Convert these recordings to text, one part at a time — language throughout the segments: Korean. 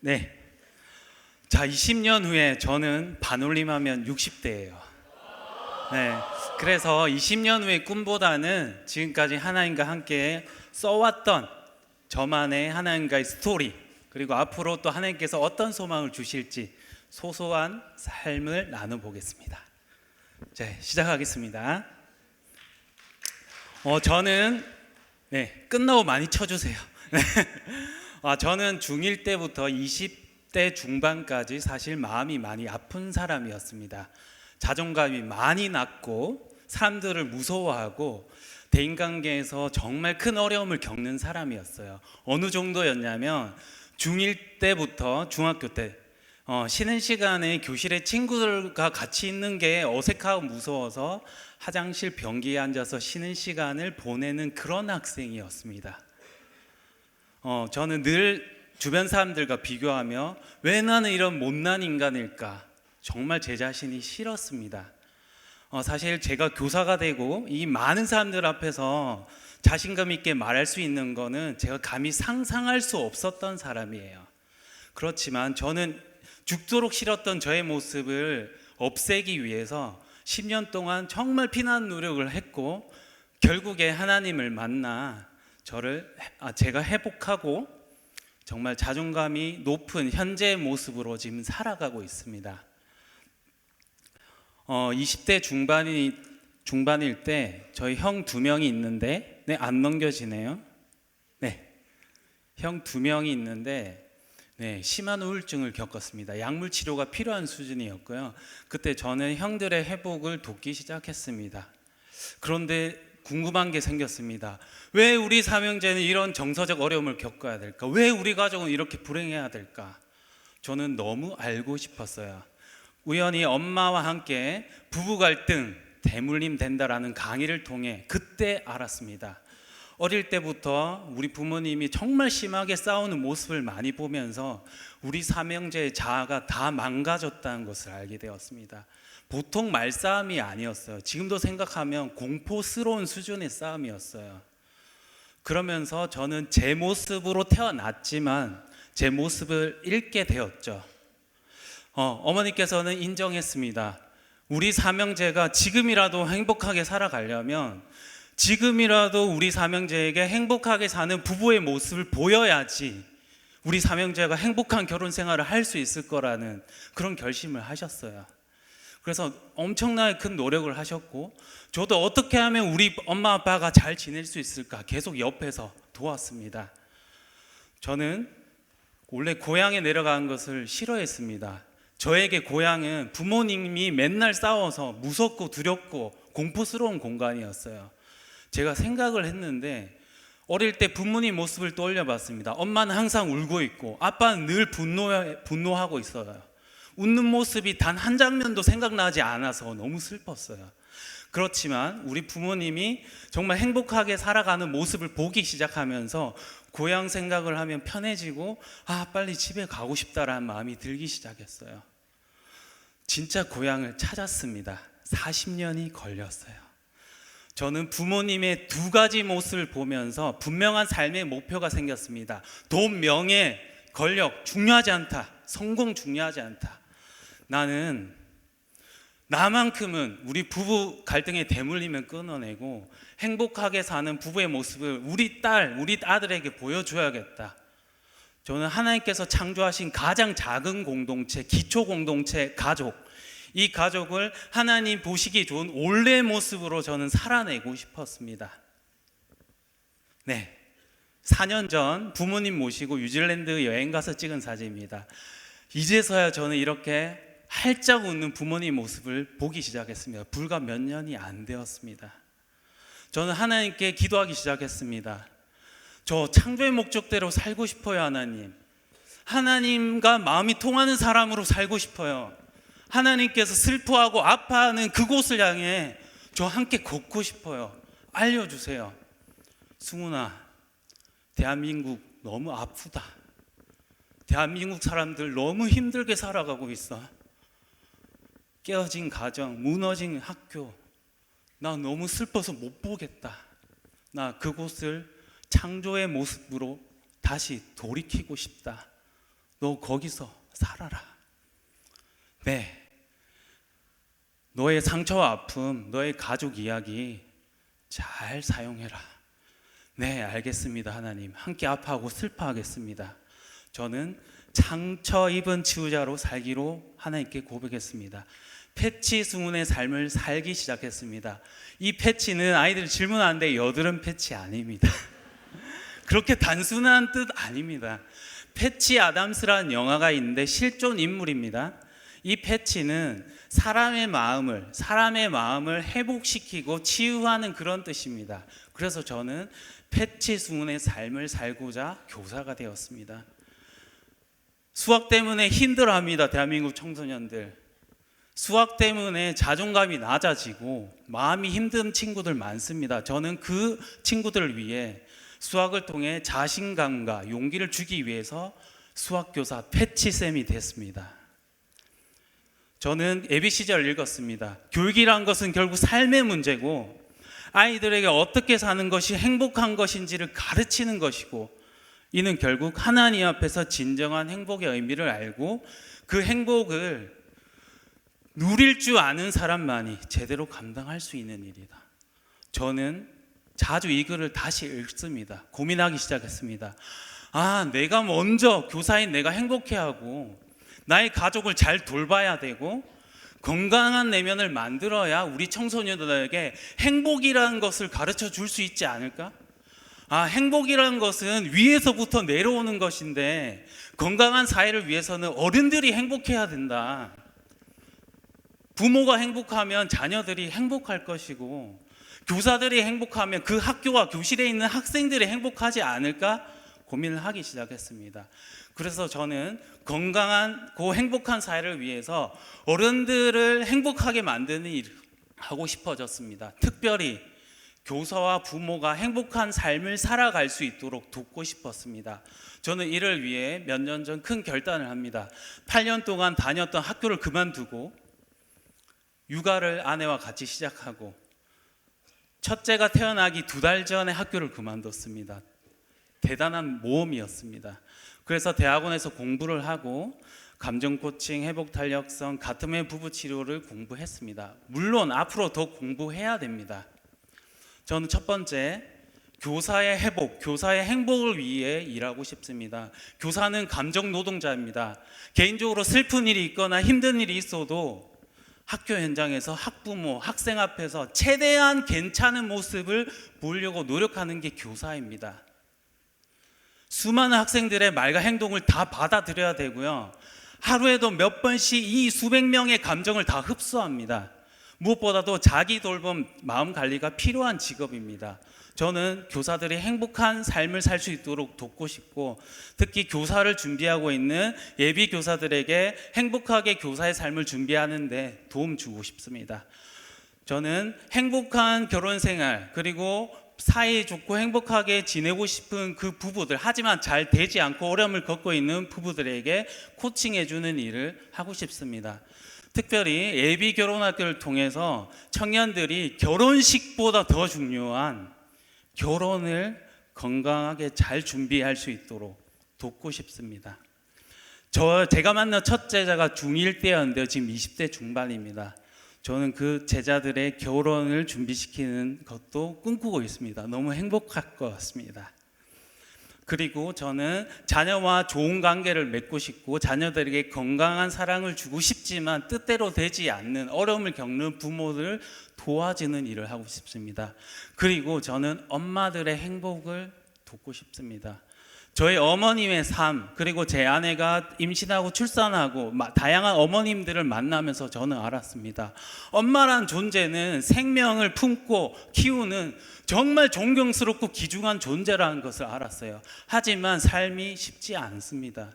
네. 자, 20년 후에 저는 반올림하면 60대예요. 네. 그래서 20년 후의 꿈보다는 지금까지 하나님과 함께 써왔던 저만의 하나님과의 스토리 그리고 앞으로 또 하나님께서 어떤 소망을 주실지 소소한 삶을 나눠보겠습니다. 자, 시작하겠습니다. 어, 저는 네, 끝나고 많이 쳐주세요. 아, 저는 중1 때부터 20대 중반까지 사실 마음이 많이 아픈 사람이었습니다. 자존감이 많이 낮고 사람들을 무서워하고 대인관계에서 정말 큰 어려움을 겪는 사람이었어요. 어느 정도였냐면 중1 때부터 중학교 때 어, 쉬는 시간에 교실에 친구들과 같이 있는 게 어색하고 무서워서 화장실 변기에 앉아서 쉬는 시간을 보내는 그런 학생이었습니다. 어, 저는 늘 주변 사람들과 비교하며 왜 나는 이런 못난 인간일까? 정말 제 자신이 싫었습니다. 어, 사실 제가 교사가 되고 이 많은 사람들 앞에서 자신감 있게 말할 수 있는 거는 제가 감히 상상할 수 없었던 사람이에요. 그렇지만 저는 죽도록 싫었던 저의 모습을 없애기 위해서 10년 동안 정말 피난 노력을 했고 결국에 하나님을 만나 저를 아, 제가 회복하고 정말 자존감이 높은 현재의 모습으로 지금 살아가고 있습니다. 어, 20대 중반이 중반일 때 저희 형 두 명이 있는데 네, 안 넘겨지네요. 네. 형 두 명이 있는데 네, 심한 우울증을 겪었습니다. 약물 치료가 필요한 수준이었고요. 그때 저는 형들의 회복을 돕기 시작했습니다. 그런데 궁금한 게 생겼습니다. 왜 우리 삼형제는 이런 정서적 어려움을 겪어야 될까? 왜 우리 가족은 이렇게 불행해야 될까? 저는 너무 알고 싶었어요. 우연히 엄마와 함께 부부 갈등 대물림 된다라는 강의를 통해 그때 알았습니다. 어릴 때부터 우리 부모님이 정말 심하게 싸우는 모습을 많이 보면서 우리 삼형제의 자아가 다 망가졌다는 것을 알게 되었습니다. 보통 말싸움이 아니었어요. 지금도 생각하면 공포스러운 수준의 싸움이었어요. 그러면서 저는 제 모습으로 태어났지만 제 모습을 잃게 되었죠. 어, 어머니께서는 인정했습니다. 우리 삼형제가 지금이라도 행복하게 살아가려면 지금이라도 우리 삼형제에게 행복하게 사는 부부의 모습을 보여야지 우리 삼형제가 행복한 결혼 생활을 할 수 있을 거라는 그런 결심을 하셨어요. 그래서 엄청나게 큰 노력을 하셨고 저도 어떻게 하면 우리 엄마 아빠가 잘 지낼 수 있을까 계속 옆에서 도왔습니다. 저는 원래 고향에 내려간 것을 싫어했습니다. 저에게 고향은 부모님이 맨날 싸워서 무섭고 두렵고 공포스러운 공간이었어요. 제가 생각을 했는데 어릴 때 부모님 모습을 떠올려 봤습니다. 엄마는 항상 울고 있고 아빠는 늘 분노, 분노하고 있어요. 웃는 모습이 단 한 장면도 생각나지 않아서 너무 슬펐어요. 그렇지만 우리 부모님이 정말 행복하게 살아가는 모습을 보기 시작하면서 고향 생각을 하면 편해지고 아 빨리 집에 가고 싶다라는 마음이 들기 시작했어요. 진짜 고향을 찾았습니다. 40년이 걸렸어요. 저는 부모님의 두 가지 모습을 보면서 분명한 삶의 목표가 생겼습니다. 돈, 명예, 권력 중요하지 않다. 성공 중요하지 않다. 나는 나만큼은 우리 부부 갈등에 대물리면 끊어내고 행복하게 사는 부부의 모습을 우리 딸, 우리 아들에게 보여줘야겠다. 저는 하나님께서 창조하신 가장 작은 공동체, 기초 공동체, 가족. 이 가족을 하나님 보시기 좋은 원래 모습으로 저는 살아내고 싶었습니다. 네. 4년 전 부모님 모시고 뉴질랜드 여행 가서 찍은 사진입니다. 이제서야 저는 이렇게 활짝 웃는 부모님 모습을 보기 시작했습니다. 불과 몇 년이 안 되었습니다. 저는 하나님께 기도하기 시작했습니다. 저 창조의 목적대로 살고 싶어요, 하나님. 하나님과 마음이 통하는 사람으로 살고 싶어요. 하나님께서 슬퍼하고 아파하는 그곳을 향해 저 함께 걷고 싶어요. 알려주세요. 승훈아, 대한민국 너무 아프다. 대한민국 사람들 너무 힘들게 살아가고 있어. 깨어진 가정, 무너진 학교. 나 너무 슬퍼서 못 보겠다. 나 그곳을 창조의 모습으로 다시 돌이키고 싶다. 너 거기서 살아라. 네. 너의 상처와 아픔, 너의 가족 이야기 잘 사용해라. 네, 알겠습니다, 하나님. 함께 아파하고 슬퍼하겠습니다. 저는 상처 입은 치유자로 살기로 하나님께 고백했습니다. 패치 승훈의 삶을 살기 시작했습니다. 이 패치는 아이들이 질문하는데 여드름 패치 아닙니다. 그렇게 단순한 뜻 아닙니다. 패치 아담스라는 영화가 있는데 실존 인물입니다. 이 패치는 사람의 마음을 사람의 마음을 회복시키고 치유하는 그런 뜻입니다. 그래서 저는 패치 승훈의 삶을 살고자 교사가 되었습니다. 수학 때문에 힘들어합니다. 대한민국 청소년들. 수학 때문에 자존감이 낮아지고 마음이 힘든 친구들 많습니다. 저는 그 친구들을 위해 수학을 통해 자신감과 용기를 주기 위해서 수학교사 패치쌤이 됐습니다. 저는 시절 읽었습니다. 교육이란 것은 결국 삶의 문제고 아이들에게 어떻게 사는 것이 행복한 것인지를 가르치는 것이고 이는 결국 하나님 앞에서 진정한 행복의 의미를 알고 그 행복을 누릴 줄 아는 사람만이 제대로 감당할 수 있는 일이다. 저는 자주 이 글을 다시 읽습니다. 고민하기 시작했습니다. 아, 내가 먼저 교사인 내가 행복해하고 나의 가족을 잘 돌봐야 되고 건강한 내면을 만들어야 우리 청소년들에게 행복이라는 것을 가르쳐 줄 수 있지 않을까? 아, 행복이라는 것은 위에서부터 내려오는 것인데 건강한 사회를 위해서는 어른들이 행복해야 된다. 부모가 행복하면 자녀들이 행복할 것이고 교사들이 행복하면 그 학교와 교실에 있는 학생들이 행복하지 않을까 고민을 하기 시작했습니다. 그래서 저는 건강한 고 행복한 사회를 위해서 어른들을 행복하게 만드는 일을 하고 싶어졌습니다. 특별히 교사와 부모가 행복한 삶을 살아갈 수 있도록 돕고 싶었습니다. 저는 이를 위해 몇 년 전 큰 결단을 합니다. 8년 동안 다녔던 학교를 그만두고 육아를 아내와 같이 시작하고 첫째가 태어나기 두 달 전에 학교를 그만뒀습니다. 대단한 모험이었습니다. 그래서 대학원에서 공부를 하고 감정 코칭, 회복 탄력성, 가슴의 부부 치료를 공부했습니다. 물론 앞으로 더 공부해야 됩니다. 저는 첫 번째 교사의 회복, 교사의 행복을 위해 일하고 싶습니다. 교사는 감정 노동자입니다. 개인적으로 슬픈 일이 있거나 힘든 일이 있어도 학교 현장에서 학부모, 학생 앞에서 최대한 괜찮은 모습을 보려고 노력하는 게 교사입니다. 수많은 학생들의 말과 행동을 다 받아들여야 되고요. 하루에도 몇 번씩 이 수백 명의 감정을 다 흡수합니다. 무엇보다도 자기 돌봄, 마음 관리가 필요한 직업입니다. 저는 교사들이 행복한 삶을 살 수 있도록 돕고 싶고 특히 교사를 준비하고 있는 예비 교사들에게 행복하게 교사의 삶을 준비하는데 도움 주고 싶습니다. 저는 행복한 결혼 생활 그리고 사이 좋고 행복하게 지내고 싶은 그 부부들 하지만 잘 되지 않고 어려움을 겪고 있는 부부들에게 코칭해 주는 일을 하고 싶습니다. 특별히 예비 결혼 학교를 통해서 청년들이 결혼식보다 더 중요한 결혼을 건강하게 잘 준비할 수 있도록 돕고 싶습니다. 저 제가 만난 첫 제자가 중1 때였는데요. 지금 20대 중반입니다. 저는 그 제자들의 결혼을 준비시키는 것도 꿈꾸고 있습니다. 너무 행복할 것 같습니다. 그리고 저는 자녀와 좋은 관계를 맺고 싶고 자녀들에게 건강한 사랑을 주고 싶지만 뜻대로 되지 않는 어려움을 겪는 부모들을 도와주는 일을 하고 싶습니다. 그리고 저는 엄마들의 행복을 돕고 싶습니다. 저희 어머님의 삶 그리고 제 아내가 임신하고 출산하고 다양한 어머님들을 만나면서 저는 알았습니다. 엄마란 존재는 생명을 품고 키우는 정말 존경스럽고 귀중한 존재라는 것을 알았어요. 하지만 삶이 쉽지 않습니다.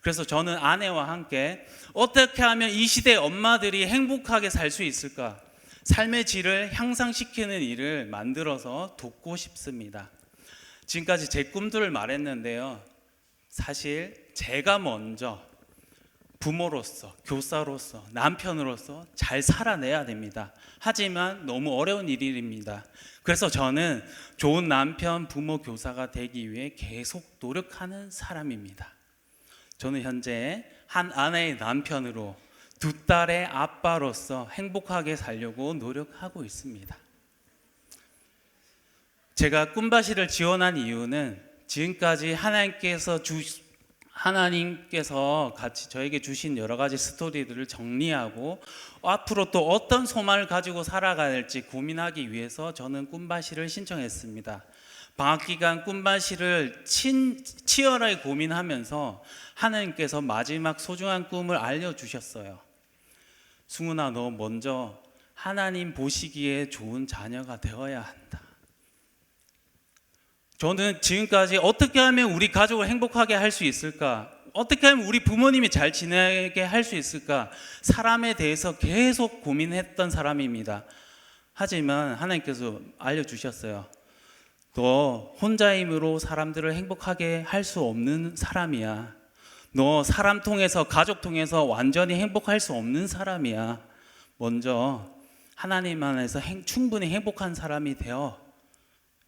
그래서 저는 아내와 함께 어떻게 하면 이 시대 엄마들이 행복하게 살 수 있을까? 삶의 질을 향상시키는 일을 만들어서 돕고 싶습니다. 지금까지 제 꿈들을 말했는데요. 사실 제가 먼저 부모로서, 교사로서, 남편으로서 잘 살아내야 됩니다. 하지만 너무 어려운 일입니다. 그래서 저는 좋은 남편, 부모, 교사가 되기 위해 계속 노력하는 사람입니다. 저는 현재 한 아내의 남편으로 두 딸의 아빠로서 행복하게 살려고 노력하고 있습니다. 제가 꿈바시를 지원한 이유는 지금까지 하나님께서 주 하나님께서 같이 저에게 주신 여러 가지 스토리들을 정리하고 앞으로 또 어떤 소망을 가지고 살아가야 할지 고민하기 위해서 저는 꿈바시를 신청했습니다. 방학 기간 꿈바시를 친, 치열하게 고민하면서 하나님께서 마지막 소중한 꿈을 알려주셨어요. 승훈아, 너 먼저 하나님 보시기에 좋은 자녀가 되어야 한다. 저는 지금까지 어떻게 하면 우리 가족을 행복하게 할 수 있을까? 어떻게 하면 우리 부모님이 잘 지내게 할 수 있을까? 사람에 대해서 계속 고민했던 사람입니다. 하지만 하나님께서 알려주셨어요. 너 혼자 힘으로 사람들을 행복하게 할 수 없는 사람이야. 너 사람 통해서 가족 통해서 완전히 행복할 수 없는 사람이야. 먼저 하나님 안에서 행- 충분히 행복한 사람이 되어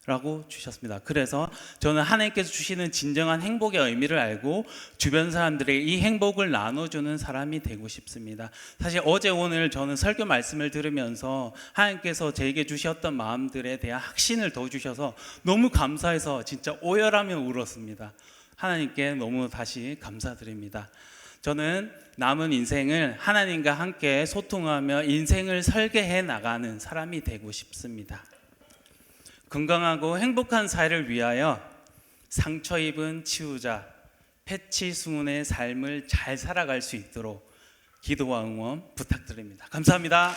라고 주셨습니다. 그래서 저는 하나님께서 주시는 진정한 행복의 의미를 알고 주변 사람들에게 이 행복을 나눠주는 사람이 되고 싶습니다. 사실 어제 오늘 저는 설교 말씀을 들으면서 하나님께서 제게 주셨던 마음들에 대한 확신을 더 주셔서 너무 감사해서 진짜 오열하며 울었습니다. 하나님께 너무 다시 감사드립니다. 저는 남은 인생을 하나님과 함께 소통하며 인생을 설계해 나가는 사람이 되고 싶습니다. 건강하고 행복한 사회를 위하여 상처 입은 치유자 패치 승훈의 삶을 잘 살아갈 수 있도록 기도와 응원 부탁드립니다. 감사합니다.